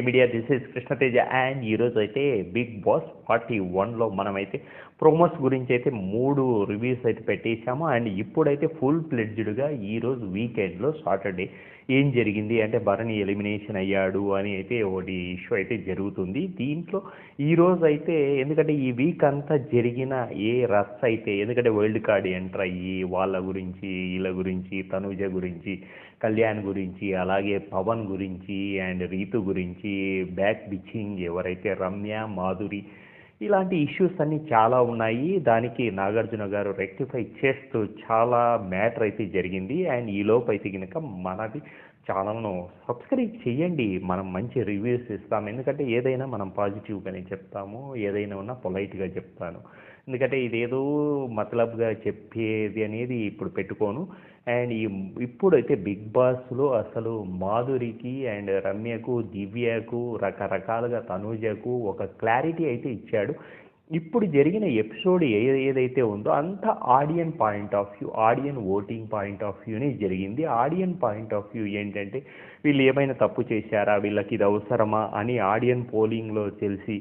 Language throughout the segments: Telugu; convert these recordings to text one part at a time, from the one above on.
K K media this is Krishnateja and ఈరోజు అయితే బిగ్ బాస్ ఫార్టీ వన్లో మనమైతే ప్రోమోస్ గురించి అయితే మూడు రివ్యూస్ అయితే పెట్టేశాము. అండ్ ఇప్పుడైతే ఫుల్ ప్లెడ్జ్డ్గా ఈరోజు వీకెండ్లో సాటర్డే ఏం జరిగింది? అంటే భరణి ఎలిమినేషన్ అయ్యాడు అని అయితే ఒకటి ఇష్యూ అయితే జరుగుతుంది. దీంట్లో ఈరోజు అయితే ఎందుకంటే ఈ వీక్ అంతా జరిగిన ఏ రస్ అయితే ఎందుకంటే వరల్డ్ కార్డ్ ఎంటర్ అయ్యి వాళ్ళ గురించి వీళ్ళ గురించి తనుజ గురించి కళ్యాణ్ గురించి అలాగే పవన్ గురించి అండ్ రీతు గురించి బ్యాక్ బిచ్చింగ్ ఎవరైతే రమ్య మాధురి ఇలాంటి ఇష్యూస్ అన్నీ చాలా ఉన్నాయి. దానికి నాగార్జున గారు రెక్టిఫై చేస్తూ చాలా మ్యాటర్ అయితే జరిగింది. అండ్ ఈ లోపు అయితే కనుక మనది ఛానల్ను సబ్స్క్రైబ్ చేయండి. మనం మంచి రివ్యూస్ ఇస్తాము ఎందుకంటే ఏదైనా మనం పాజిటివ్గానే చెప్తాము ఏదైనా ఉన్నా పొలైట్గా చెప్తాను. ఎందుకంటే ఇదేదో మతలబ్గా చెప్పేది అనేది ఇప్పుడు పెట్టుకోను. అండ్ ఈ ఇప్పుడైతే బిగ్ బాస్లో అసలు మాధురికి అండ్ రమ్యకు దివ్యకు రకరకాలుగా తనూజకు ఒక క్లారిటీ అయితే ఇచ్చాడు. ఇప్పుడు జరిగిన ఎపిసోడ్ ఏ ఏదైతే ఉందో అంత audience point of view audience voting point of వ్యూనే జరిగింది. ఆడియన్ పాయింట్ ఆఫ్ వ్యూ ఏంటంటే వీళ్ళు ఏమైనా తప్పు చేశారా? వీళ్ళకి ఇది అవసరమా? అని ఆడియన్ పోలింగ్లో తెలిసి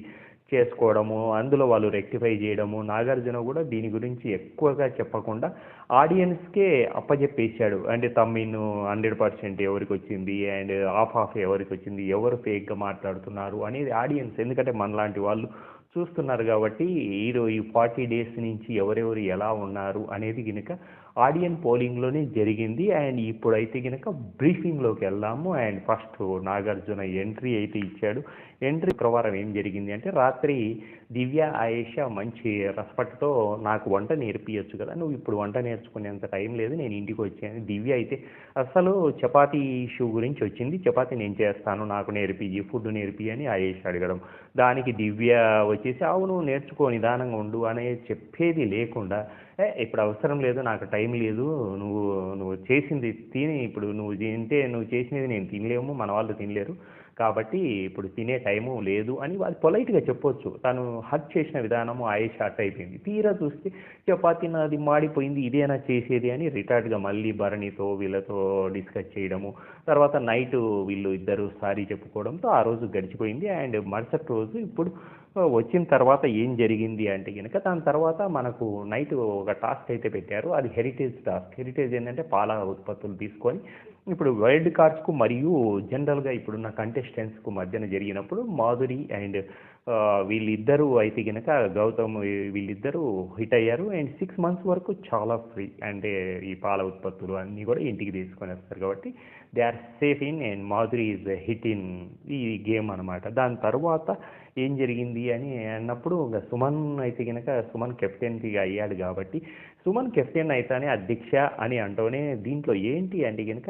చేసుకోవడము అందులో వాళ్ళు రెక్టిఫై చేయడము నాగార్జున కూడా దీని గురించి ఎక్కువగా చెప్పకుండా ఆడియన్స్కే అప్పచెప్పేశాడు అంటే తమ్మిన్ హండ్రెడ్ పర్సెంట్ ఎవరికి వచ్చింది అండ్ ఆఫ్ ఆఫ్ ఎవరికి వచ్చింది ఎవరు ఫేక్గా మాట్లాడుతున్నారు? అనేది ఆడియన్స్. ఎందుకంటే మనలాంటి వాళ్ళు చూస్తున్నారు కాబట్టి ఈరోజు ఈ ఫార్టీ డేస్ నుంచి ఎవరెవరు ఎలా ఉన్నారు అనేది కనుక ఆడియన్ పోలింగ్లోనే జరిగింది. అండ్ ఇప్పుడైతే కనుక బ్రీఫింగ్లోకి వెళ్దాము. అండ్ ఫస్ట్ నాగార్జున ఎంట్రీ అయితే ఇచ్చాడు. ఎంట్రీ ప్రకారం ఏం జరిగింది అంటే రాత్రి దివ్య ఆయేష మంచి రసపట్టుతో నాకు వంట నేర్పియచ్చు కదా నువ్వు ఇప్పుడు వంట నేర్చుకునేంత టైం లేదు నేను ఇంటికి వచ్చాను. దివ్య అయితే అసలు చపాతీ ఇష్యూ గురించి వచ్చింది. చపాతీ నేను చేస్తాను నాకు నేర్పి ఫుడ్ నేర్పి అని ఆయేష అడగడం. దానికి దివ్య వచ్చేసి అవును నేర్చుకో నిదానంగా ఉండు అనే చెప్పేది లేకుండా ఇప్పుడు అవసరం లేదు నాకు టైం లేదు నువ్వు నువ్వు చేసింది తిని ఇప్పుడు నువ్వు తింటే నువ్వు చేసినది నేను తినలేము మన వాళ్ళు తినలేరు. కాబట్టి ఇప్పుడు తినే టైము లేదు అని వాళ్ళు పొలైట్గా చెప్పొచ్చు. తను హక్ చేసిన విధానము ఆయేష హట్ అయిపోయింది. తీరా చూస్తే చపాతి నాది మాడిపోయింది ఇదేనా చేసేది అని రిటార్డ్గా మళ్ళీ భరణితో వీళ్ళతో డిస్కస్ చేయడము తర్వాత నైట్ వీళ్ళు ఇద్దరు సారీ చెప్పుకోవడంతో ఆ రోజు గడిచిపోయింది. అండ్ మరుసటి రోజు ఇప్పుడు వచ్చిన తర్వాత ఏం జరిగింది అంటే కనుక దాని తర్వాత మనకు నైట్ ఒక టాస్క్ అయితే పెట్టారు. అది హెరిటేజ్ టాస్క్. హెరిటేజ్ ఏంటంటే పాల ఉత్పత్తులు తీసుకొని ఇప్పుడు వైల్డ్ కార్డ్స్కు మరియు జనరల్గా ఇప్పుడున్న కంటెస్టెంట్స్కు మధ్యన జరిగినప్పుడు మాధురి అండ్ వీళ్ళిద్దరూ అయితే కనుక గౌతమ్ వీళ్ళిద్దరూ హిట్ అయ్యారు. అండ్ సిక్స్ మంత్స్ వరకు చాలా ఫ్రీ అంటే ఈ పాల ఉత్పత్తులు అన్నీ కూడా ఇంటికి తీసుకొని వస్తారు కాబట్టి they are safe in and Madhuri is hit in ఈ గేమ్ అనమాట దాని తర్వాత ఏం జరిగింది అని అన్నప్పుడు ఇంకా సుమన్ అయితే కనుక సుమన్ కెప్టెన్గా అయ్యాడు కాబట్టి సుమన్ కెప్టెన్ అయితేనే అధ్యక్ష అని అంటూనే దీంట్లో ఏంటి అంటే కనుక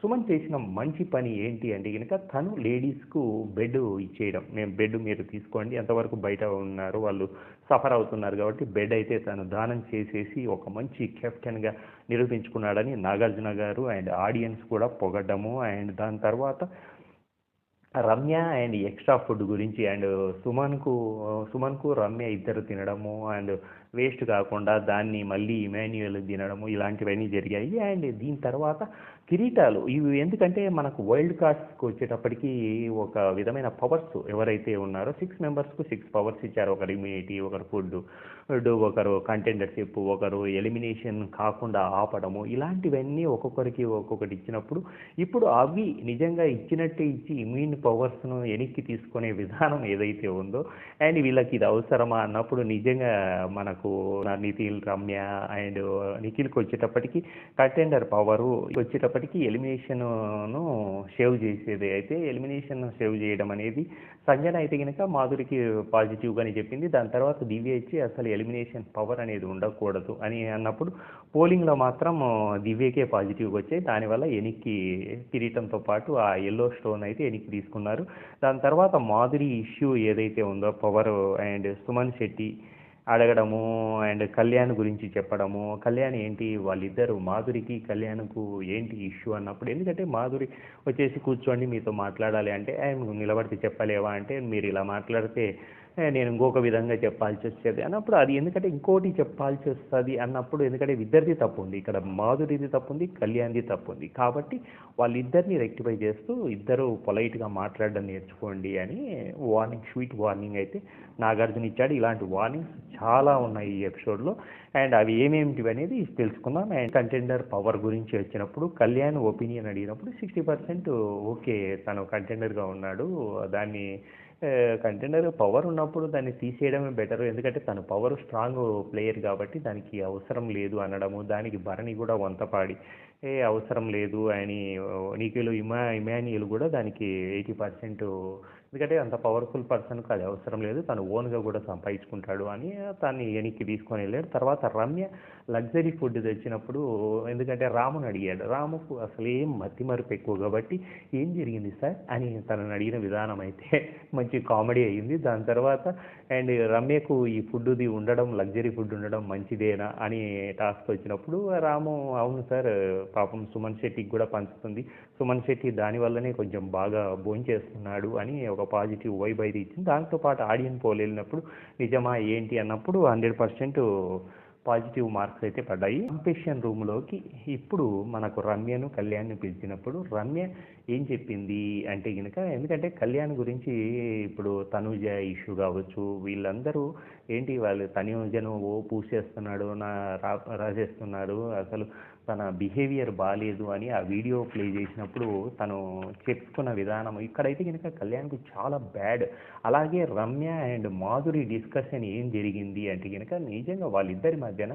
సుమన్ చేసిన మంచి పని ఏంటి అంటే కనుక తను లేడీస్కు బెడ్ ఇచ్చేయడం. మేము బెడ్ మీరు తీసుకోండి ఎంతవరకు బయట ఉన్నారు వాళ్ళు సఫర్ అవుతున్నారు కాబట్టి బెడ్ అయితే తను దానం చేసేసి ఒక మంచి కెప్టెన్గా నిరూపించుకున్నాడని నాగార్జున గారు అండ్ ఆడియన్స్ కూడా పొగడము అండ్ దాని తర్వాత రమ్య అండ్ ఎక్స్ట్రా ఫుడ్ గురించి అండ్ సుమన్కు సుమన్కు రమ్య ఇద్దరు తినడము అండ్ వేస్ట్ కాకుండా దాన్ని మళ్ళీ ఇమాన్యుయల్ తినడము ఇలాంటివన్నీ జరిగాయి. అండ్ దీని తర్వాత కిరీటాలు. ఇవి ఎందుకంటే మనకు వైల్డ్ కార్డ్స్కి వచ్చేటప్పటికి ఒక విధమైన పవర్స్ ఎవరైతే ఉన్నారో సిక్స్ మెంబర్స్కు సిక్స్ పవర్స్ ఇచ్చారు. ఒకరు ఇమ్యూనిటీ ఒకరు ఫుడ్ ఒకరు కంటెండర్షిప్ ఒకరు ఎలిమినేషన్ కాకుండా ఆపడము. ఇలాంటివన్నీ ఒక్కొక్కరికి ఒక్కొక్కటి ఇచ్చినప్పుడు ఇప్పుడు అవి నిజంగా ఇచ్చినట్టే ఇచ్చి ఇమ్యూన్ పవర్స్ను వెనక్కి తీసుకునే విధానం ఏదైతే ఉందో అండ్ వీళ్ళకి ఇది అవసరమా అన్నప్పుడు నిజంగా మనకు నిఖిల్ రమ్య అండ్ నిఖిల్కి వచ్చేటప్పటికి కంటెండర్ పవరు వచ్చేటప్పటికి ఎలిమినేషన్ను సేవ్ చేసేది. అయితే ఎలిమినేషన్ సేవ్ చేయడం అనేది సంజన అయితే కనుక మాధురికి పాజిటివ్గానే చెప్పింది. దాని తర్వాత దివ్య ఇచ్చి అసలు ఎలిమినేషన్ పవర్ అనేది ఉండకూడదు అని అన్నప్పుడు పోలింగ్లో మాత్రం దివ్యకే పాజిటివ్గా వచ్చాయి. దానివల్ల ఎనికి కిరీటంతో పాటు ఆ ఎల్లో స్టోన్ అయితే ఎనికి తీసుకున్నారు. దాని తర్వాత మాధురి ఇష్యూ ఏదైతే ఉందో పవర్ అండ్ సుమన్ శెట్టి అడగడము అండ్ కళ్యాణ్ గురించి చెప్పడము. కళ్యాణ్ ఏంటి? వాళ్ళిద్దరు మాధురికి కళ్యాణ్కు ఏంటి ఇష్యూ అన్నప్పుడు ఎందుకంటే మాధురి వచ్చేసి కూర్చోండి మీతో మాట్లాడాలి అంటే ఆయన నిలబడితే చెప్పలేవా? అంటే మీరు ఇలా మాట్లాడితే నేను ఇంకొక విధంగా చెప్పాల్సి వచ్చేది. అన్నప్పుడు అది ఎందుకంటే ఇంకోటి చెప్పాల్సి వస్తుంది అన్నప్పుడు ఎందుకంటే ఇద్దరిది తప్పు ఉంది ఇక్కడ మాధురిది తప్పు ఉంది కళ్యాణ్ది తప్పు ఉంది కాబట్టి వాళ్ళిద్దరిని రెక్టిఫై చేస్తూ ఇద్దరు పొలైట్గా మాట్లాడడం నేర్చుకోండి అని వార్నింగ్ స్వీట్ వార్నింగ్ అయితే నాగార్జున ఇచ్చాడు. ఇలాంటి వార్నింగ్స్ చాలా ఉన్నాయి ఈ ఎపిసోడ్లో. అండ్ అవి ఏమేమిటివి అనేది తెలుసుకుందాం. అండ్ కంటెండర్ పవర్ గురించి వచ్చినప్పుడు కళ్యాణ్ ఒపీనియన్ అడిగినప్పుడు సిక్స్టీ పర్సెంట్ ఓకే తను కంటెండర్గా ఉన్నాడు. దాన్ని కంటెండర్ పవర్ ఉన్నప్పుడు దాన్ని తీసేయడమే బెటర్ ఎందుకంటే తను పవర్ స్ట్రాంగ్ ప్లేయర్ కాబట్టి దానికి అవసరం లేదు అనడము దానికి భరణి కూడా వంతపాడి. ఏ అవసరం లేదు అని నీకులు ఇమా ఇమాన్యుల్ కూడా దానికి ఎయిటీ పర్సెంట్ ఎందుకంటే అంత పవర్ఫుల్ పర్సన్కి అది అవసరం లేదు. తను ఓన్గా కూడా సంపాదించుకుంటాడు అని తను వెనక్కి తీసుకొని వెళ్ళాడు. తర్వాత రమ్య లగ్జరీ ఫుడ్ తెచ్చినప్పుడు ఎందుకంటే రాముని అడిగాడు రాముకు అసలు ఏం మతి మరుపు ఎక్కువ కాబట్టి ఏం జరిగింది సార్? అని తనని అడిగిన విధానం అయితే మంచి కామెడీ అయ్యింది దాని తర్వాత అండ్ రమ్యకు ఈ ఫుడ్ది ఉండడం లగ్జరీ ఫుడ్ ఉండడం మంచిదేనా? అని టాస్క్ వచ్చినప్పుడు రాము అవును సార్ పాపం సుమన్ శెట్టికి కూడా పంచుతుంది. సుమన్ శెట్టి దానివల్లనే కొంచెం బాగా భోంచేస్తున్నాడు అని ఒక పాజిటివ్ వైబ్ అయితే ఇచ్చింది. దాంతోపాటు ఆడియన్ పోల్ వెళ్ళినప్పుడు నిజమా ఏంటి? అన్నప్పుడు హండ్రెడ్ పర్సెంట్ పాజిటివ్ మార్క్స్ అయితే పడ్డాయి. కాంపిటీషన్ రూమ్లోకి ఇప్పుడు మనకు రమ్యను కళ్యాణ్ని పిలిచినప్పుడు రమ్య ఏం చెప్పింది అంటే కనుక ఎందుకంటే కళ్యాణ్ గురించి ఇప్పుడు తనుజ ఇష్యూ కావచ్చు వీళ్ళందరూ ఏంటి వాళ్ళు తనుజను ఓ పూసేస్తున్నాడు నా రా రాసేస్తున్నాడు అసలు తన బిహేవియర్ బాగాలేదు అని ఆ వీడియో ప్లే చేసినప్పుడు తను చెప్పుకున్న విధానం ఇక్కడైతే కనుక కళ్యాణ్కు చాలా బ్యాడ్. అలాగే రమ్య అండ్ మాధురి డిస్కషన్ ఏం జరిగింది అంటే కనుక నిజంగా వాళ్ళిద్దరి మధ్యన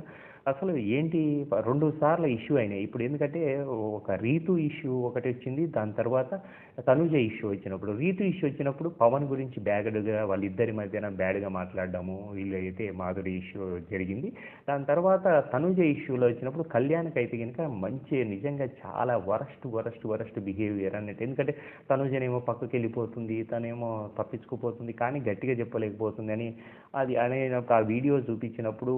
అసలు ఏంటి రెండు సార్లు ఇష్యూ అయినాయి. ఇప్పుడు ఎందుకంటే ఒక రీతు ఇష్యూ ఒకటి వచ్చింది దాని తర్వాత తనుజ ఇష్యూ వచ్చినప్పుడు. రీతు ఇష్యూ వచ్చినప్పుడు పవన్ గురించి బ్యాగడ్గా వాళ్ళిద్దరి మధ్యన బ్యాడ్గా మాట్లాడడము వీళ్ళు అయితే మాధురి ఇష్యూ జరిగింది. దాని తర్వాత తనుజ ఇష్యూలో వచ్చినప్పుడు కళ్యాణ్కి అయితే కనుక మంచి నిజంగా చాలా వరస్ట్ వరస్ట్ వరస్ట్ బిహేవియర్ అన్నట్టు. ఎందుకంటే తనుజనేమో పక్కకి వెళ్ళిపోతుంది తనేమో తప్పించుకుపోతుంది కానీ గట్టిగా చెప్పలేకపోతుంది అని అది అనే ఆ వీడియో చూపించినప్పుడు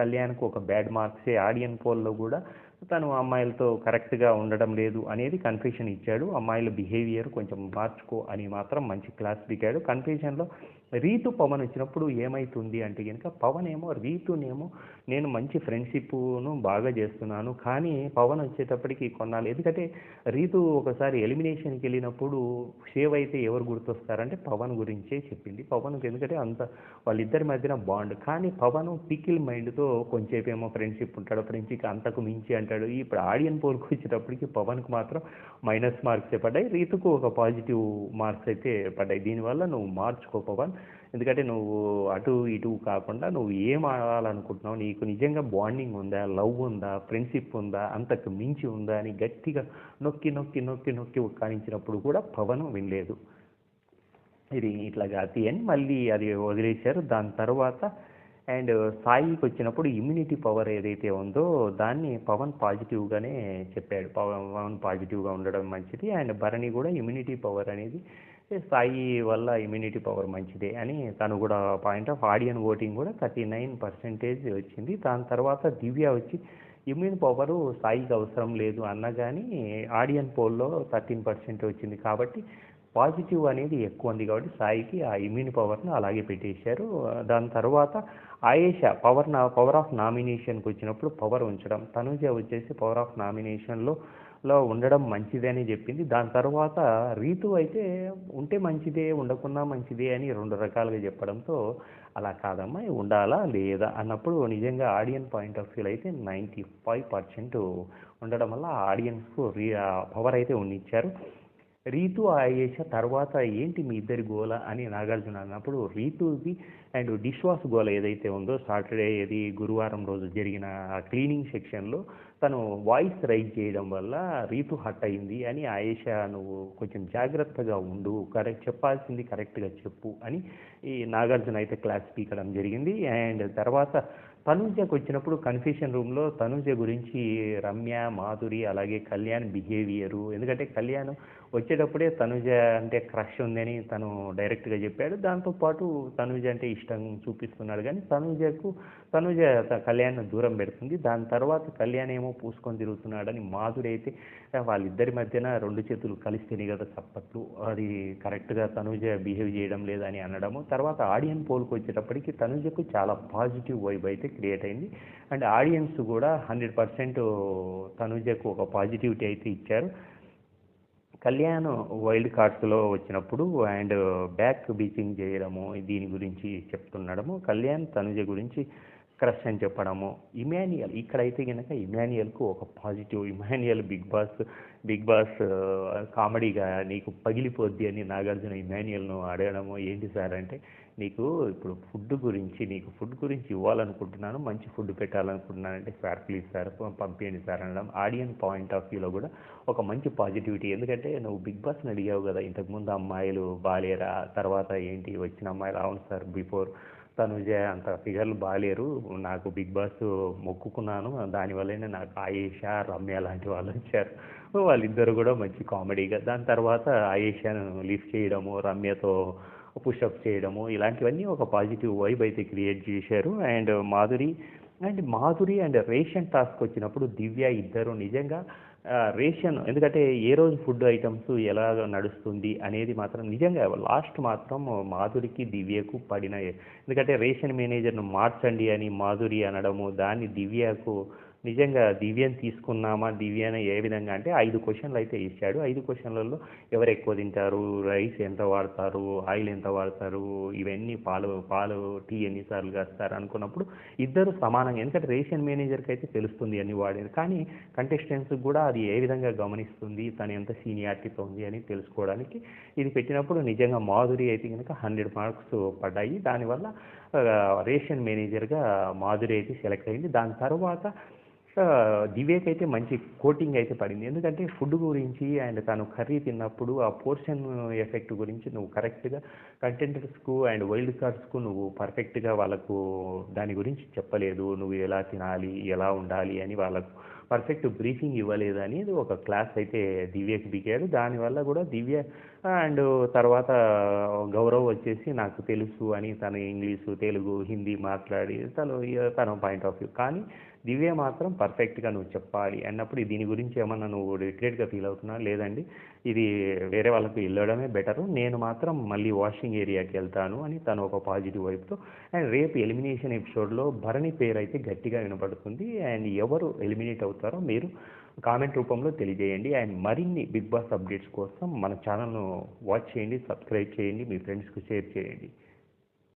కళ్యాణ్కు ఒక బ్యాగ్ బ్యాడ్ మార్క్సే ఆడియన్ పోల్లో కూడా తను అమ్మాయిలతో కరెక్ట్గా ఉండడం లేదు అనేది కన్ఫ్యూషన్ ఇచ్చాడు. అమ్మాయిల బిహేవియర్ కొంచెం మార్చుకో అని మాత్రం మంచి క్లాస్ దిగాడు. కన్ఫ్యూషన్లో రీతు పవన్ వచ్చినప్పుడు ఏమైతుంది అంటే కనుక పవన్ ఏమో రీతునేమో నేను మంచి ఫ్రెండ్షిప్ను బాగా చేస్తున్నాను కానీ పవన్ వచ్చేటప్పటికి కొన్నాళ్ళు ఎందుకంటే రీతు ఒకసారి ఎలిమినేషన్కి వెళ్ళినప్పుడు సేవ్ అయితే ఎవరు గుర్తొస్తారంటే పవన్ గురించే చెప్పింది. పవన్కి ఎందుకంటే అంత వాళ్ళిద్దరి మధ్యన బాండ్. కానీ పవన్ పికిల్ మైండ్తో కొంచెంసేపు ఏమో ఫ్రెండ్షిప్ ఉంటాడు. ఫ్రెండ్షిప్ అంతకు మించి అంటాడు. ఇప్పుడు ఆడియన్ పోల్కి వచ్చేటప్పటికి పవన్కి మాత్రం మైనస్ మార్క్స్ పడ్డాయి. రీతుకు ఒక పాజిటివ్ మార్క్స్ అయితే పడ్డాయి. దీనివల్ల నువ్వు మార్చుకో పవన్. ఎందుకంటే నువ్వు అటు ఇటు కాకుండా నువ్వు ఏం ఆడాలనుకుంటున్నావు? నీకు నిజంగా బాండింగ్ ఉందా? లవ్ ఉందా? ఫ్రెండ్షిప్ ఉందా? అంతకు మించి ఉందా? అని గట్టిగా నొక్కి నొక్కి నొక్కి నొక్కి ఉక్కానించినప్పుడు కూడా పవన్ వినలేదు. ఇది ఇట్లా కాదు. అని మళ్ళీ అది వదిలేశారు. దాని తర్వాత అండ్ సాయికి వచ్చినప్పుడు ఇమ్యూనిటీ పవర్ ఏదైతే ఉందో దాన్ని పవన్ పాజిటివ్గానే చెప్పాడు. పవన్ పవన్ పాజిటివ్గా ఉండడం మంచిది అండ్ భరణి కూడా ఇమ్యూనిటీ పవర్ అనేది సాయి వల్ల ఇమ్యూనిటీ పవర్ మంచిదే అని తను కూడా పాయింట్ ఆఫ్ ఆడియన్ ఓటింగ్ కూడా థర్టీ నైన్ పర్సెంటేజ్ వచ్చింది. దాని తర్వాత దివ్య వచ్చి ఇమ్యూన్ పవర్ సాయికి అవసరం లేదు అన్న కానీ ఆడియన్ పోల్లో థర్టీన్ పర్సెంట్ వచ్చింది కాబట్టి పాజిటివ్ అనేది ఎక్కువ ఉంది కాబట్టి సాయికి ఆ ఇమ్యూన్ పవర్ను అలాగే పెట్టేశారు. దాని తర్వాత ఆయేష పవర్ నా పవర్ ఆఫ్ నామినేషన్కి వచ్చినప్పుడు పవర్ ఉంచడం. తనుజ వచ్చేసి పవర్ ఆఫ్ నామినేషన్లో లో ఉండడం మంచిదే అని చెప్పింది. దాని తర్వాత రీతు అయితే ఉంటే మంచిదే ఉండకున్నా మంచిదే అని రెండు రకాలుగా చెప్పడంతో అలా కాదమ్మా ఉండాలా లేదా అన్నప్పుడు నిజంగా ఆడియన్ పాయింట్ ఆఫ్ వ్యూలో అయితే నైంటీ ఫైవ్ పర్సెంట్ ఉండడం వల్ల ఆడియన్స్కు రీ పవర్ అయితే ఉండిచ్చారు రీతు ఆయేష తర్వాత ఏంటి మీ ఇద్దరి గోల అని నాగార్జున అన్నప్పుడు రీతుది అండ్ డిష్ వాష్ గోల ఏదైతే ఉందో సాటర్డే ఏది గురువారం రోజు జరిగిన క్లీనింగ్ సెక్షన్లో తను వాయిస్ రైజ్ చేయడం వల్ల రీతు హట్ అయింది అని ఆయేష నువ్వు కొంచెం జాగ్రత్తగా ఉండు కరెక్ట్ చెప్పాల్సింది కరెక్ట్గా చెప్పు అని ఈ నాగార్జున అయితే క్లాస్ పీకడం జరిగింది. అండ్ తర్వాత తనుజకు వచ్చినప్పుడు కన్ఫ్యూషన్ రూమ్లో తనుజ గురించి రమ్య మాధురి అలాగే కళ్యాణ్ బిహేవియరు ఎందుకంటే కళ్యాణ్ వచ్చేటప్పుడే తనుజ అంటే క్రష్ ఉందని తను డైరెక్ట్గా చెప్పాడు. దాంతోపాటు తనుజ అంటే ఇష్టం చూపిస్తున్నాడు. కానీ తనుజకు తనుజ కళ్యాణ్ దూరం పెడుతుంది. దాని తర్వాత కళ్యాణ్ ఏమో పూసుకొని తిరుగుతున్నాడని మాధుడైతే వాళ్ళిద్దరి మధ్యన రెండు చేతులు కలిస్తేనే కదా చప్పట్లు. అది కరెక్ట్గా తనుజ బిహేవ్ చేయడం లేదని అనడము. తర్వాత ఆడియన్ పోల్కి వచ్చేటప్పటికి తనుజకు చాలా పాజిటివ్ వైబ్ అయితే క్రియేట్ అయింది. అండ్ ఆడియన్స్ కూడా హండ్రెడ్ పర్సెంట్ తనుజకు ఒక పాజిటివిటీ అయితే ఇచ్చారు. కళ్యాణ్ వైల్డ్ కార్డ్స్లో వచ్చినప్పుడు అండ్ బ్యాక్ బీచింగ్ చేయడము దీని గురించి చెప్తుండడము. కళ్యాణ్ తనుజ గురించి క్రష్ అని చెప్పడము. ఇమాన్యుయల్ ఇక్కడైతే కనుక ఇమాన్యుయల్కు ఒక positive Emmanuel big boss big boss కామెడీగా నీకు పగిలిపోద్ది అని నాగార్జున ఇమాన్యుయల్ను అడగడము. ఏంటి సార్ అంటే నీకు ఇప్పుడు ఫుడ్ గురించి నీకు ఫుడ్ గురించి ఇవ్వాలనుకుంటున్నాను మంచి ఫుడ్ పెట్టాలనుకుంటున్నాను అంటే సార్ ప్లీజ్ సార్ పంపించండి సార్ అనడం. ఆడియన్ పాయింట్ ఆఫ్ వ్యూలో కూడా ఒక మంచి పాజిటివిటీ. ఎందుకంటే నువ్వు బిగ్ బాస్ని అడిగావు కదా ఇంతకుముందు అమ్మాయిలు బాలేరా తర్వాత ఏంటి వచ్చిన అమ్మాయిలు? అవును సార్ బిఫోర్ తనుజ అంత ఫిగర్లు బాగాలేరు నాకు బిగ్ బాస్ మొక్కుకున్నాను. దానివల్లనే నాకు ఆయేష రమ్య లాంటి వాళ్ళు వచ్చారు. వాళ్ళిద్దరు కూడా మంచి కామెడీగా. దాని తర్వాత ఆయేషాను లిఫ్ట్ చేయడము రమ్యతో పుషప్ చేయడము ఇలాంటివన్నీ ఒక పాజిటివ్ వైబ్ అయితే క్రియేట్ చేశారు. And Madhuri and Madhuri and ration task వచ్చినప్పుడు దివ్య ఇద్దరు నిజంగా రేషన్. ఎందుకంటే ఏ రోజు ఫుడ్ ఐటమ్స్ ఎలా నడుస్తుంది అనేది మాత్రం నిజంగా లాస్ట్ మాత్రం మాధురికి దివ్యకు పడిన ఎందుకంటే రేషన్ మేనేజర్ను మార్చండి అని మాధురి అనడము దాన్ని దివ్యకు నిజంగా దివ్యని తీసుకున్నామా? దివ్యని ఏ విధంగా? అంటే ఐదు క్వశ్చన్లు అయితే ఇచ్చాడు. ఐదు క్వశ్చన్లలో ఎవరు ఎక్కువ తింటారు? రైస్ ఎంత వాడతారు? ఆయిల్ ఎంత వాడతారు? ఇవన్నీ పాలు పాలు టీ ఎన్నిసార్లు కాస్తారు అనుకున్నప్పుడు ఇద్దరు సమానంగా ఎందుకంటే రేషన్ మేనేజర్కి అయితే తెలుస్తుంది అని వాడేది. కానీ కంటెస్టెంట్స్ కూడా అది ఏ విధంగా గమనిస్తుంది? తను ఎంత సీనియారిటీతో ఉంది అని తెలుసుకోవడానికి ఇది పెట్టినప్పుడు నిజంగా మాధురి అయితే కనుక హండ్రెడ్ మార్క్స్ పడ్డాయి. దానివల్ల రేషన్ మేనేజర్గా మాధురి అయితే సెలెక్ట్ అయింది. దాని తర్వాత ఆ, దివ్యకి అయితే మంచి కోటింగ్ అయితే పడింది. ఎందుకంటే ఫుడ్ గురించి అండ్ తను కర్రీ తిన్నప్పుడు ఆ పోర్షన్ ఎఫెక్ట్ గురించి నువ్వు కరెక్ట్గా కంటెంటర్స్కు అండ్ వైల్డ్ కార్డ్స్కు నువ్వు పర్ఫెక్ట్గా వాళ్ళకు దాని గురించి చెప్పలేదు. నువ్వు ఎలా తినాలి ఎలా ఉండాలి అని వాళ్ళకు పర్ఫెక్ట్ బ్రీఫింగ్ ఇవ్వలేదు అనేది ఒక క్లాస్ అయితే దివ్యకి దిగాడు దానివల్ల కూడా దివ్య అండ్ తర్వాత గౌరవ్ వచ్చేసి నాకు తెలుసు అని తను ఇంగ్లీషు తెలుగు హిందీ మాట్లాడి తను తన పాయింట్ ఆఫ్ వ్యూ. కానీ దివ్య మాత్రం పర్ఫెక్ట్గా నువ్వు చెప్పాలి అన్నప్పుడు దీని గురించి ఏమన్నా నువ్వు రిగ్రెట్గా ఫీల్ అవుతున్నా లేదండి. ఇది వేరే వాళ్ళకు వెళ్ళడమే బెటరు నేను మాత్రం మళ్ళీ వాషింగ్ ఏరియాకి వెళ్తాను అని తను ఒక పాజిటివ్ వైపుతో అండ్ రేపు ఎలిమినేషన్ ఎపిసోడ్లో భరణి పేరు అయితే గట్టిగా వినపడుతుంది. అండ్ ఎవరు ఎలిమినేట్ అవుతారో మీరు కామెంట్ రూపంలో తెలియజేయండి. అండ్ మరిన్ని బిగ్ బాస్ అప్డేట్స్ కోసం మన ఛానల్ను వాచ్ చేయండి సబ్స్క్రైబ్ చేయండి మీ ఫ్రెండ్స్కి షేర్ చేయండి.